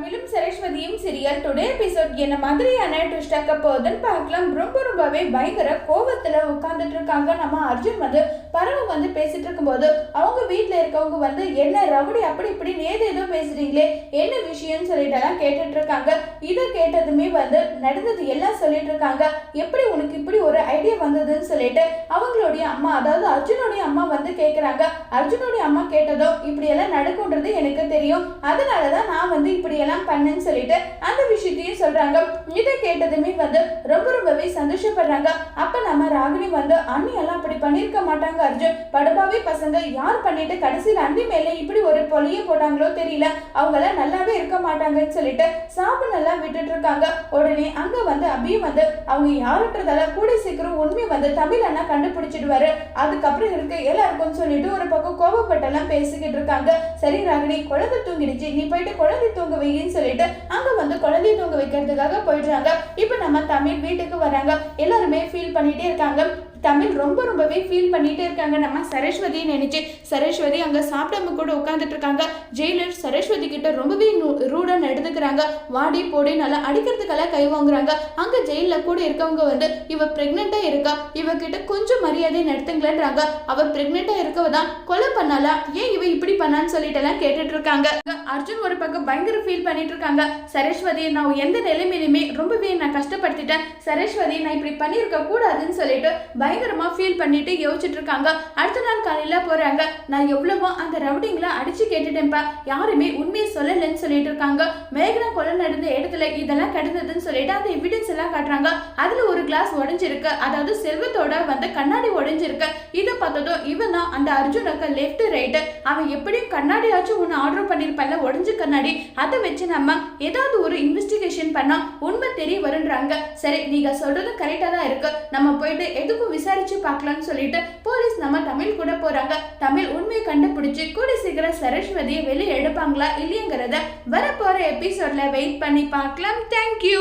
தமிழும் சரஸ்வதியும் serial today episode என்ன மாதிரியான ட்விஸ்ட் ஆக்க போகுதுன்னு பார்க்கலாம். ரொம்ப ரொம்பவே பயங்கர கோபத்தில் உட்கார்ந்துட்டு இருக்காங்க. நம்ம அர்ஜுன் வந்து பரவ வந்து பேசிட்டு இருக்கும்போது அவங்க வீட்டில் இருக்கவங்க வந்து என்ன ரவுடி அப்படி இப்படி நேர் பேசுறீங்களே என்ன விஷயம்னு சொல்லிட்டு எல்லாம் கேட்டுட்டு இருக்காங்க இதை கேட்டதுமே வந்து நடந்தது எல்லாம் சொல்லிட்டு இருக்காங்க எப்படி உனக்கு இப்படி ஒரு ஐடியா வந்ததுன்னு சொல்லிட்டு அவங்களுடைய அம்மா அதாவது அர்ஜுனுடைய அம்மா வந்து கேட்குறாங்க அர்ஜுனுடைய அம்மா கேட்டதோ இப்படி எல்லாம் நடக்கும்ன்றது எனக்கு தெரியும். அதனால தான் நான் வந்து இப்படி எல்லாம் பண்ணேன்னு சொல்லிட்டு அந்த விஷயத்தையும் சொல்றாங்க. இதை கேட்டதுமே வந்து ரொம்ப ரொம்பவே சந்தோஷப்படுறாங்க. அப்ப நம்ம ராகினி வந்து அண்ணி எல்லாம் அப்படி பண்ணிருக்க மாட்டாங்க அர்ஜுன். படுபாவே பசங்க யார் பண்ணிட்டு கடைசியில் அண்ணி மேல இப்படி ஒரு பொலிய போட்டாங்களோ தெரியல. அவங்க நல்லாவே இருக்க மாட்டாங்கன்னு சொல்லிட்டு சாப்பிட நல்லா விட்டுட்டு இருக்காங்க. உடனே அங்க வந்து அபி வந்து அவங்க யாருன்றதால கூட சீக்கிரம் உண்மை வந்து தமிழ் அண்ணா கண்டுபிடிச்சிடுவாரு. அதுக்கப்புறம் இருக்க எல்லாருக்கும் சொல்லிட்டு ஒரு பக்கம் கோபப்பட்டெல்லாம் பேசிக்கிட்டு இருக்காங்க. சரி ராகினி குழந்தை தூங்கிடுச்சு. நீ போயிட்டு குழந்தை தூங்க வையின்னு சொல்லிட்டு அங்க வந்து குழந்தை தூங்க வைக்கிறதுக்காக போயிடுறாங்க. இப்போ நம்ம தமிழ் வீட்டுக்கு வராங்க. எல்லாருமே ஃபீல் பண்ணிட்டே இருக்காங்க. தமிழ் ரொம்ப ரொம்பவே ஃபீல் பண்ணிட்டே இருக்காங்க. நம்ம சரஸ்வதியை நினைச்சு சரஸ்வதி அங்க சாப்பிடாம கூட உட்காந்துட்டு இருக்காங்க. ஜெயிலர் சரஸ்வதி கிட்ட ரொம்பவே ரூடா நடந்துக்கிறாங்க. வாடி போடி நல்லா அடிக்கிறதுக்கெல்லாம் கை வாங்குறாங்க. அங்க ஜெயில கூட இருக்கவங்க வந்து இவ பிரெக்னெண்டா இருக்கா? இவ கிட்ட கொஞ்சம் மரியாதை நடத்துங்களேன்றாங்க. அவ பிரெக்னெண்டா இருக்கவ தான் கொலை பண்ணாலா ஏன் இவ இப்படி பண்ணான்னு சொல்லிட்டு எல்லாம் கேட்டுட்டு இருக்காங்க. அர்ஜுன் ஒரு பக்கம் பயங்கர ஃபீல் பண்ணிட்டு இருக்காங்க. சரஸ்வதி நான் எந்த நிலைமையிலுமே ரொம்பவே நான் கஷ்டப்படுத்திட்டேன். சரேஸ்வரி நான் இப்படி பண்ணியிருக்க கூடாதுன்னு சொல்லிட்டு பயங்கரமா ஃபீல் பண்ணிட்டு யோசிச்சுட்டு இருக்காங்க. அடுத்த நாள் காலையில போறாங்க. நான் எவ்வளவோ அந்த ரவுடிங்களை அடிச்சு கேட்டுட்டேன்ப்பா. யாருமே உண்மையை சொல்லலைன்னு சொல்லிட்டு இருக்காங்க. மேகனா கொலை நடந்த இடத்துல இதெல்லாம் கிடந்ததுன்னு சொல்லிட்டு அந்த எவிடன்ஸ் எல்லாம் காட்டுறாங்க. அதுல ஒரு கிளாஸ் உடைஞ்சிருக்கு. அதாவது செல்வத்தோட வந்து கண்ணாடி உடைஞ்சிருக்கு. இதை பார்த்ததும் இவன் தான் அந்த அர்ஜுனுக்கு லெஃப்ட் ரைட்டு அவன் எப்படியும் கண்ணாடியாச்சும் ஒன்று ஆர்டர் பண்ணியிருப்பான்ல உடஞ்ச கண்ணாடி. அதை வச்சு நம்ம ஏதாவது ஒரு இன்வெஸ்டிகேஷன் பண்ணால் உண்மை தெரிய வருன்றாங்க. சரி நீங்கள் சொல்கிறதும் கரெக்டாக தான் இருக்கு. நம்ம போயிட்டு எதுக்கும் விசாரிச்சு பார்க்கலாம்னு சொல்லிட்டு போலீஸ் நம்ம தமிழ் கூட போறாங்க. தமிழ் உண்மையை கண்டுபிடிச்சு கூடி சீக்கிரம் சரஸ்வதியை வெளியே எடுப்பாங்களா இல்லையங்கிறத வரப்போற எபிசோட்ல வெயிட் பண்ணி பார்க்கலாம். தேங்க்யூ